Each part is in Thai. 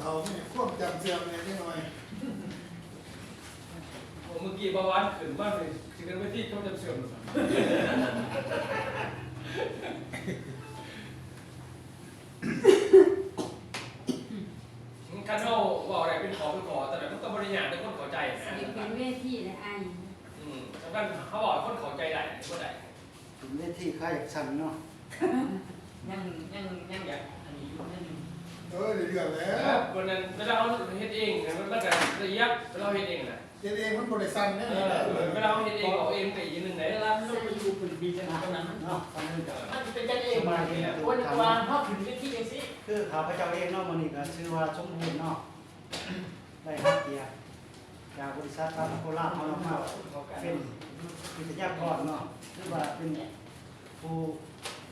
เขาเนี่ยควบจำเสื่อมเนี่ยนิดหน่อยผมเมื่อกี้ประวันขึ้นบ้านเลยสิกันไปที่เขาจะเสื่อมคันเอาบอกอะไรเป็นขอเป็นขอแต่แบบมันต้องบริหารแต่คนเข้าใจนะสิเป็นเวทีและไอ้อืมสำคัญเขาบอกคนเข้าใจได้ก็ได้ถึงเวทีค่ายสั่นเนาะยังยังยังอยากอันนี้อยู่นั่น เออเดือดแล้แล้วววันนั้นเวลาเราเฮ็ดเองเนี่ยมันก็ละเอียดเวลาเราเฮ็ดเองน่ะเจเองมันบริษัทเนี่ยเออเวลาเราเฮ็ดเองเอาเองก็อีกนึงไหนเวลาลูกไปอยู่เป็นปีจังหวะตรงนั้นเนาะฟังเรื่องกันมันจะเป็นกันเองมาเนี่ยวันวางพ่อถึงที่ที่เองสิคือข้าพเจ้าเองเนาะมื้อนี้ก็ชื่อว่าสมบูรณ์เนาะได้รับเกียรติจากบริษัททางโคราชเอามาเป็นวิทยากรเนาะคือว่าเป็นผู้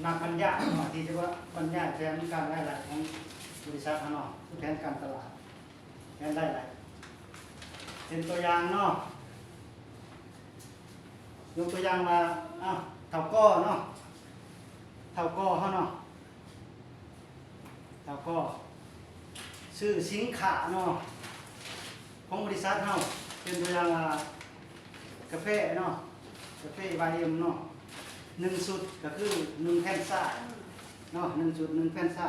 นำปัญญาเนาะที่จะว่าปัญญาแทนการได้หลายของ บริษัทเขาเนาะผู้แทนการตลาดแทนได้หลายเป็นตัวอย่างเนาะยกตัวอย่างว่าอ้าวเท่าก้อเนาะเท่าก้อเขาเนาะแล้วก็ชื่อสินค้าเนาะของบริษัทเฮาะเป็นตัวอย่างว่ากาแฟเนาะกาแฟวายเอ็มเนาะหนึ่งสุดก็คือหนึ่งแผ่นซ่าเนาะหนึ่งสุดหนึ่งแผ่นซ่า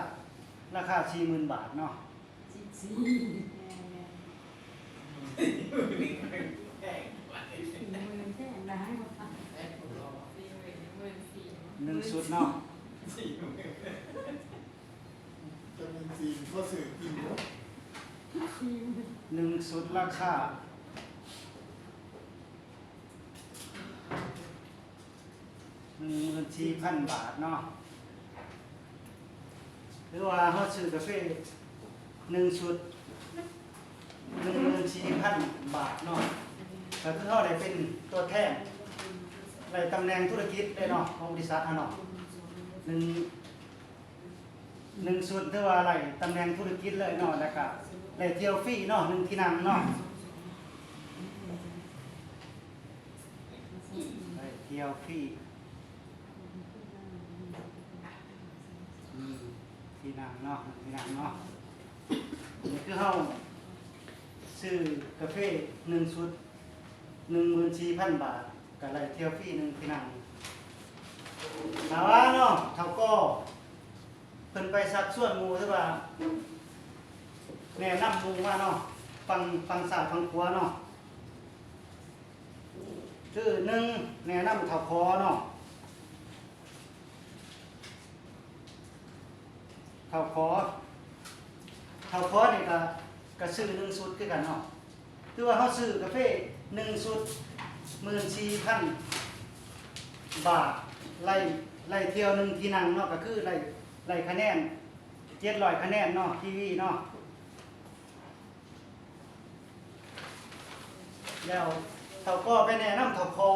ราคาสี่หมื่นบาทเนาะสิสีแห้งสี่หมื่นแท่ร้ายกว่าหนึ่งสุดเนาะสี่จะเป็นจีนก็สื่อกินสี่หมื่นหนึ่งสุดราคาหนึ่งหมื่นสี่พันบาทเนาะ หรือว่าเขาซื้อกาแฟหนึ่งชุดหนึ่งหมื่นสี่พันบาทเนาะก็คือเขาได้เป็นตัวแทนในตำแหน่งธุรกิจได้เนาะของบริษัทเขาเนาะหนึ่งหนึ่งส่วนที่ว่าอะไรตำแหน่งธุรกิจเลยเนาะแล้วก็ได้เที่ยวฟรีเนาะหนึ่งที่นั่งเนาะได้เที่ยวฟรีอืม ที่นั่งเนาะที่นั่งเนาะนี่คือเขาซื้อกาแฟหนึ่งชุดหนึ่งหมื่นสี่พันบาทกับไรเที่ยวฟรีหนึ่งพี่นังถามว่าเนาะเขาก็เพิ่นไปสักส่วนหมูใช่ป่ะแนะนำหมูว่าเนาะฟังฟังสายฟังขวเนาะคือหนึ่งแนะนำเท่าคอเนาะ เท่าคอเท่าคอนี่ก็ก็ซื้อหนึ่งสุดคือกันเนาะคือว่าเขาซื้อกาแฟหนึ่งสุดหมื่นสี่พันบาทไล่ไล่เที่ยวหนึ่งที่นั่งเนาะก็คือไล่ไล่คะแนนเจ็ดร้อยคะแนนเนาะทีวีเนาะแล้วเขาก็ไปแนะนำเขาคอ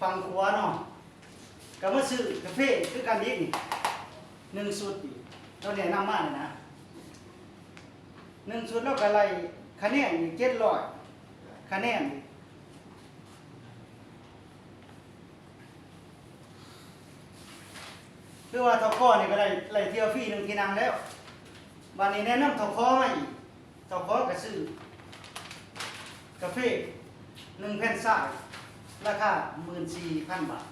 ฟังขัวเนาะก็มาซื้อกาแฟคือกันอีกนี่ หนึ่งสุดอีกเราแนะนำมาเลยนะหนึ่งชุดแล้วก็ไล่คะแนนอีกเจ็ดร้อยคะแนนคือว่าทอคอนี่ก็ได้ไล่เที่ยวฟรีหนึ่งที่นั่งแล้ววันนี้แนะนำทอคอมาอีกทอคอก็ซื้อกาแฟหนึ่งแผ่นทรายราคาหมื่นสี่พันบาท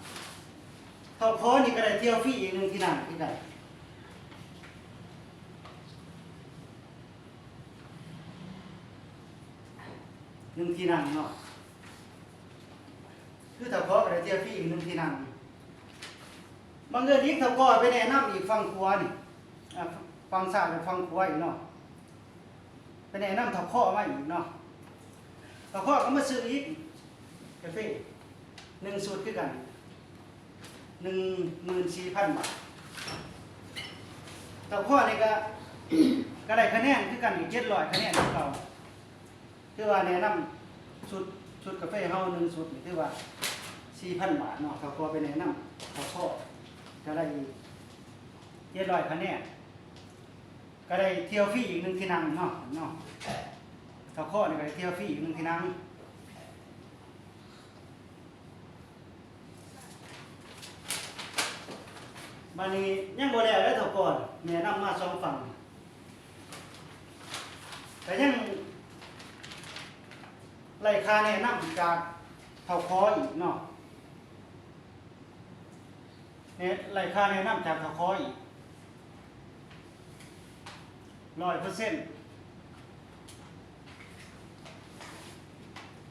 ทอคอนี่ก็ได้เที่ยวฟรีอีกหนึ่งที่นั่งที่ใดหนึ่งที่นั่งเนาะคือถ้าพอกับเจียพี่อีกหนึ่งที่นั่งบางเงินอีกถ้าพอไปแนะนำอีกฟังครัวนี่ฟังซายกับฟังครัวอีกเนาะไปแนะนำถ้าพ่อมาอีกเนาะถ้าพ่อก็มาซื้ออีกกาแฟหนึ่งสูตรคือกันหนึ่งหมื่นสี่พันบาทถ้าพ่อนี่ก็ก็ได้คะแนนคือกันอีกเจ็ดร้อยคะแนนของเรา คือว่าแนะนำชุดชุดกาแฟเฮาหนึ่งชุดนี่คือว่าสี่พันบาทเนาะเขาก็ไปแนะนำเขาข้อก็ได้เจ็ดร้อยคะแนนก็ได้เที่ยวฟรีอีกหนึ่งที่นั่งเนาะเนาะเขาข้อนี่ก็ได้เที่ยวฟรีอีกหนึ่งที่นั่งบัดนี้ยังบ่แล้วแล้เท่าก่อนแนะนำมาสองฝั่งแต่ยัง ไล่ค่าแนะนำจากเท่าคออีกเนาะเนี่ยไล่ค่าแนะนำจากเท่าคออีกร้อยเปอร์เซ็นต์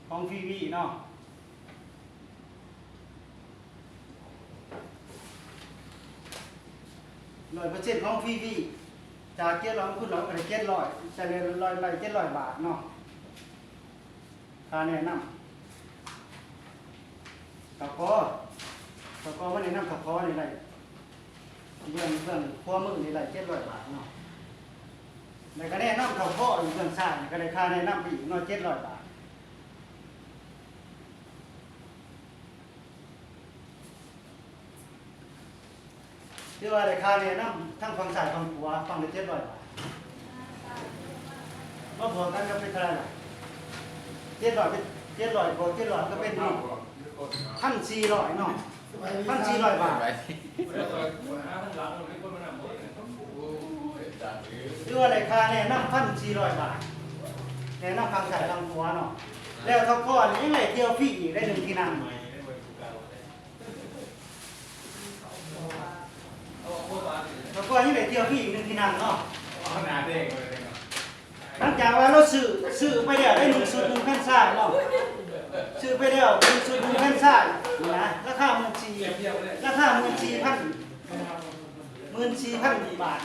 ของพีวีเนาะร้อยเปอร์เซ็นต์ของพีวีจากเจ็ดร้อยคุณร้อยไปเจ็ดร้อยจะเรียนร้อยร้อยเจ็ดร้อยบาทเนาะ ค่าแนะนำเท่าคอเท่าคอว่าแนะนำเท่าคอนี่ไรเรื่องเรื่องพัวมือนี่ไรเจ็ดร้อยบาทเนาะในก็แนะนำเขาพ่ออยู่เบื้องซ้ายก็ได้ค่าแนะนำไปอีกเน้อยเจ็ดร้อยบาทที่ว่าได้ค่าแนะนำทั้งฝั่งซ้ายฝั่งขวาฝั่งละเจ็ดร้อยบาทมาบวกกันก็เป็นเท่าไหร่ เจ็ดร้อยเป็นเจ็ดร้อยบวกเจ็ดร้อยก็เป็นพันสี่ร้อยเนาะสบายดีพันสี่ร้อยบาทเดี๋ยวเปิดหาทางหลังมันมีคนมานำหมดเลยหรือว่าราคาแนะนำพันสี่ร้อยบาทแนะนำทางสายทางหัวเนาะแล้วเขาก้อนยังไงเที่ยวฟรีอีกได้หนึ่งที่นั่งเอาโคตรมาสิเขาก้อนยังไงเที่ยวฟรีอีกหนึ่งที่นั่งเนาะขนาดเด็กเลย หลังจากว่าเราซื้อซื้อไปแล้วได้หนึ่งชุดหนึ่งแผ่นทรายเนาะซื้อไปแล้วหนึ่งชุดหนึ่งแผ่นทรายนี่นะราคาหมื่นสี่เทียบเทียบเลยราคาหมื่นสี่พันหมื่นสี่พันบาท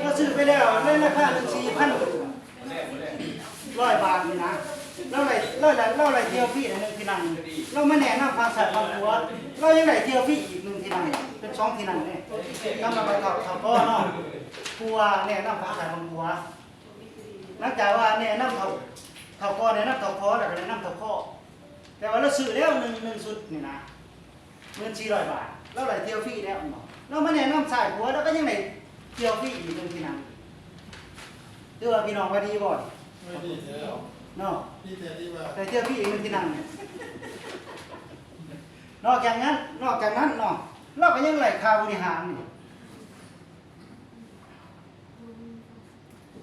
เราซื้อไปแล้วได้ราคาหนึ่งสี่พันร้อยบาทนี่นะเราไหลเราไหลเราไหลเที่ยวพี่หนึ่งที่นั่งเราไม่แนะนำความสะอาดความหัวเรายังไหลเที่ยวพี่อีกหนึ่งที่นั่ง เป็นสองที่นั่งเนี่ยกำลังไปขับขับพ่อเนาะครัวแนะนำความสะอาดความหัวหลังจากว่าแนะนำเขาเขาพ่อแนะนำเขาพ่อแล้วก็แนะนำเขาพ่อแต่ว่าเราซื้อแล้วหนึ่งหนึ่งชุดนี่นะเงินสี่ร้อยบาทเราไหลเที่ยวพี่แล้วเนาะเราไม่แนะนำสายหัวแล้วก็ยังไหลเที่ยวพี่อีกหนึ่งที่นั่งคือว่าพี่น้องว่าดีบ่อยไม่ดีแล้วเนาะนี่แต่ที่ว่าแต่เที่ยวพี่เองมันที่นั่งเนี่ยนอกจากนั้น นอกจากนั้นเนาะ เราก็ยังไหลค่าบริหารนี่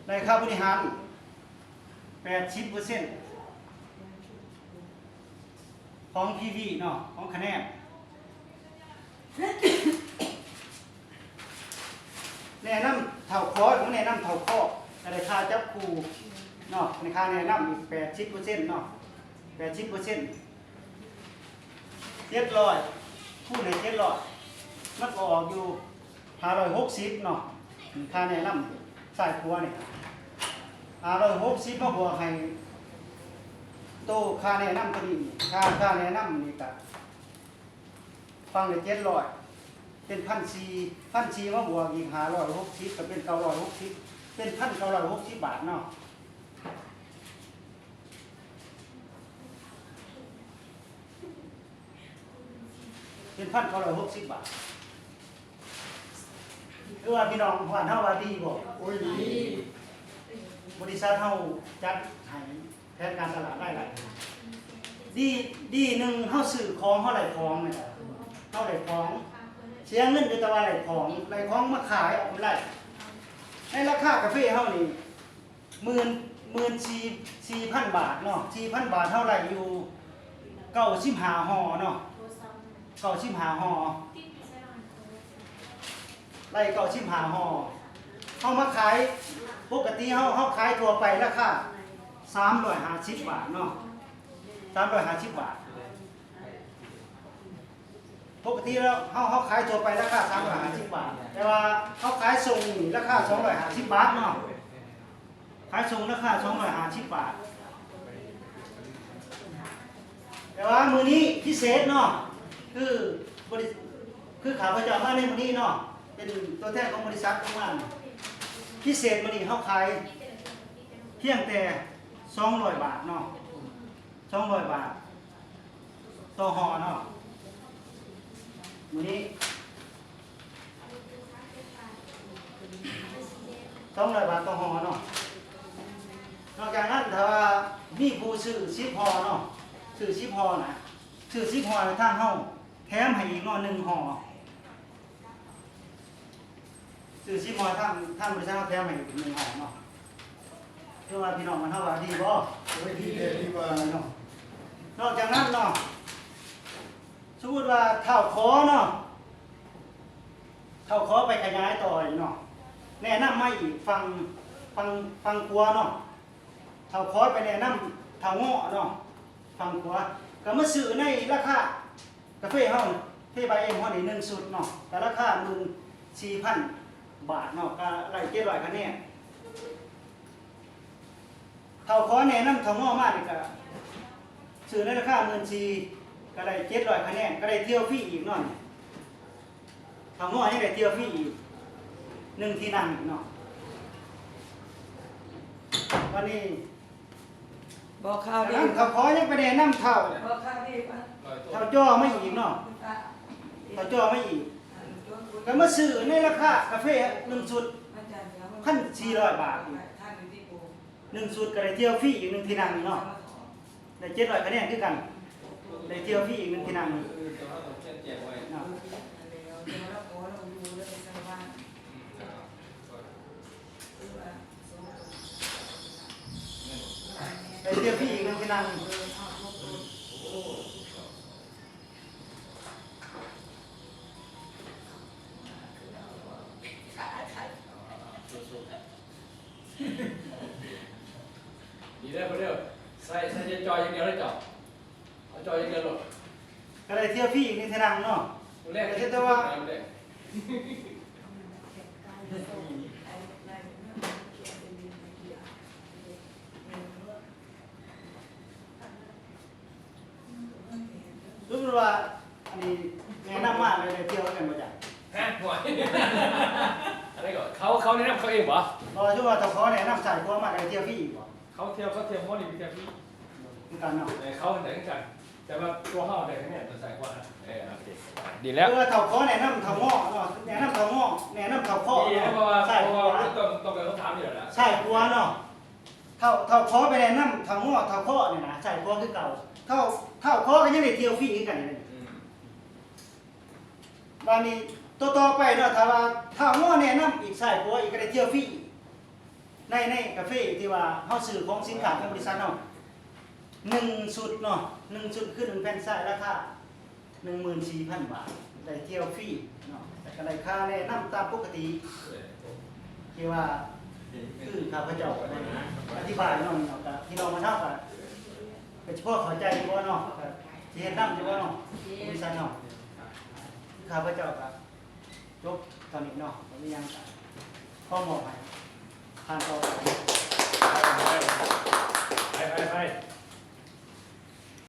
ไหลค่าบริหารแปดสิบเปอร์เซ็นต์ของพีวีเนาะของคะแนนแนะนำเท่าคอของแนะนำเท่าข้ออะไรค่าจับครูเนาะในค่าแนะนำอีกแปดสิบเปอร์เซ็นต์เนาะแปดสิบเปอร์เซ็นต์เจ็ดร้อยผู้ในเจ็ดร้อย มันก็ออกอยู่ห้าร้อยหกสิบเนาะค่าแนะนำสายครัวเนี่ยห้าร้อยหกสิบมาบวกให้โตค่าแนะนำตัวนี้ค่าค่าแนะนำนี่ก็ฟังเลยเจ็ดร้อยเป็นพันสี่พันสี่มาบวกอีกห้าร้อยหกสิบก็เป็นเก้าร้อยหกสิบเป็นพันเก้าร้อยหกสิบบาทเนาะเป็นพันเก้าร้อยหกสิบบาท คือว่าพี่น้องผ่านเท่าว่าดีบ่โอ้ยดีบริษัทเท่าจัดให้แทนการตลาดได้หลายดีดีหนึ่งเท่าสื่อของเท่าไหร่ของเนี่ยเท่าไหร่ของเสียเงินไปแต่ว่าไหร่ของไหร่ของมาขายออกไปได้ในราคากาแฟเท่านี้หมื่นหมื่นสี่สี่พันบาทเนาะสี่พันบาทเท่าไหร่อยู่เก้าสิบห้าห่อเนาะเก้าสิบห้าห่อ ไล่เก่าชิมหาห่อเขามาขายปกติเขาเขาขายทั่วไปราคาสามร้อยห้าสิบบาทเนาะสามร้อยห้าสิบบาทปกติแล้วเขาเขาขายทั่วไปราคาสามร้อยห้าสิบบาท แต่ว่าเขาขายส่งนี่ราคาสองร้อยห้าสิบบาทเนาะขายส่งราคาสองร้อยห้าสิบบาท แต่ว่ามือนี้พิเศษเนาะคือบริคือขาประจำมาในมือนี้เนาะ เป็นตัวแทนของบริษัทของมันพิเศษมันนี่เขาขายเพียงแต่สองร้อยบาทเนาะสองร้อยบาทต่อห่อเนาะมื้อนี้สองร้อยบาทต่อห่อเนาะนอกจากนั้นถ้าว่ามีผู้ซื้อซิปห่อเนาะซื้อซิปห่อนะซื้อซิปห่อในทางเฮาแถมให้อีกนาะหนึ่งห่อ ซื้อชิมมอยท่านท่านบริษัทเขาแถมให้หนึ่งห่อเนาะคือว่าพี่น้องมันเท่าว่าดีบ่ไว้ที่เดดีกว่าเนาะนอกจากนั้นเนาะสมมติว่าเท่าคอเนาะเท่าคอไปขยายต่ออีกเนาะแนะนำมาอีกฟังฟังฟังครัวเนาะเท่าคอไปแนะนำเท่าเงาะเนาะฟังครัวก็มาซื้อในราคากาแฟเฮาเฟใบเอ็มเฮานี่หนึ่งสุดเนาะแต่ราคาหมื่นสี่พัน บาทเนาะก็ไล่เจ็ดร้อยคะแนนเท่าคอแนะนำเท่าเงาะมากนี่ก็ซื้อในราคาเงินชีก็ได้เจ็ดร้อยคะแนนก็ได้เที่ยวฟรีอีกหน่อยทางง้อยังได้เที่ยวฟรีอีกหนึ่งที่นั่งอีกเนาะวันนี้บอกข่าวดีนั่งเขาขอยังไปแนะนำเท่าบอกข่าวดีป่ะลอยตัวเท่าจ้อไม่อีกเนาะเท่าจ้อไม่อีก ก็มาซื้อในราคากาแฟหนึ่งชุดท่านอยู่ที่ปูหนึ่งชุดก็ได้เที่ยวฟรีอีกหนึ่งที่นั่งอีกเนาะได้เจ็ดร้อยคะแนนคือกันได้เที่ยวฟรีอีกหนึ่งที่นั่งเออเดี๋ยวเราต้องเช็ดแจกไว้เนาะได้เที่ยวฟรีอีกหนึ่งที่นั่ง ดีได้คนเดียวใส่ใส่จอยอย่างเดียวได้จอบเอาจอยอย่างเดียวหรอกก็ได้เที่ยวฟรีอีกหนึ่งที่นั่งเนาะตัวแรกที่ตัวแรกรู้สึกว่าอันนี้แนะนำมากเลยได้เที่ยวกันมาจากฮะห่วย อะไรก่อนเขาเขาแนะนำเขาเองเหรอรอช่วว่าตะขอแนะนำสายพัวมากได้เที่ยวฟรีอีกบ่เขาเที่ยวเขาเที่ยวมอนี่เป็นเที่ยวพี่คือกันเนาะแต่เขาแต่งกันแต่ว่าตัวเขาแต่งเนี่ยตัวใส่กว่าเออโอเคดีแล้วคือว่าเถาขอแนะนำเถาหม้อเนาะแนะนำเถาหม้อแนะนำเถาข้อดีแล้วเนาะเพราะว่าใช่เพพัราะวว่าต้องต้องเป็นเขาถามอยู่แล้วใช่พัวเนาะเถาเถาขอไปแนะนำเถาหม้อเถาข้อเนี่ยนะใช่พัวคือเก่าเท่าเท่าข้อก็ยังได้เที่ยวฟรีคือกันนี่วันนี้ ตัวต่อไปเนาะถ้าว่าถ้าหม้อแนะนำอีกใส่พัวอีกก็ได้เที่ยวฟรีในในกาแฟที่ว่าเฮาซื้อของสินค้าของบริษัทเนาะหนึ่งชุดเนาะหนึ่งชุดคือหนึ่งแผ่นใส่ราคาหนึ่งหมื่นสี่พันบาทได้เที่ยวฟรีเนาะแต่ก็ได้ค่าแนะนำตามปกติที่ว่าคือข้าพเจ้าอธิบายเนาะเนาะก็ที่เรามาเท่ากันเป็นเฉพาะเข้าใจอยู่ว่าเนาะก็สิเฮ็ดนำอยู่ว่าเนาะบริษัทเนาะข้าพเจ้าครับ ยกตอนนี้เนาะตอนนี้ยังพ่อหมอไปทานต่อไปไปไป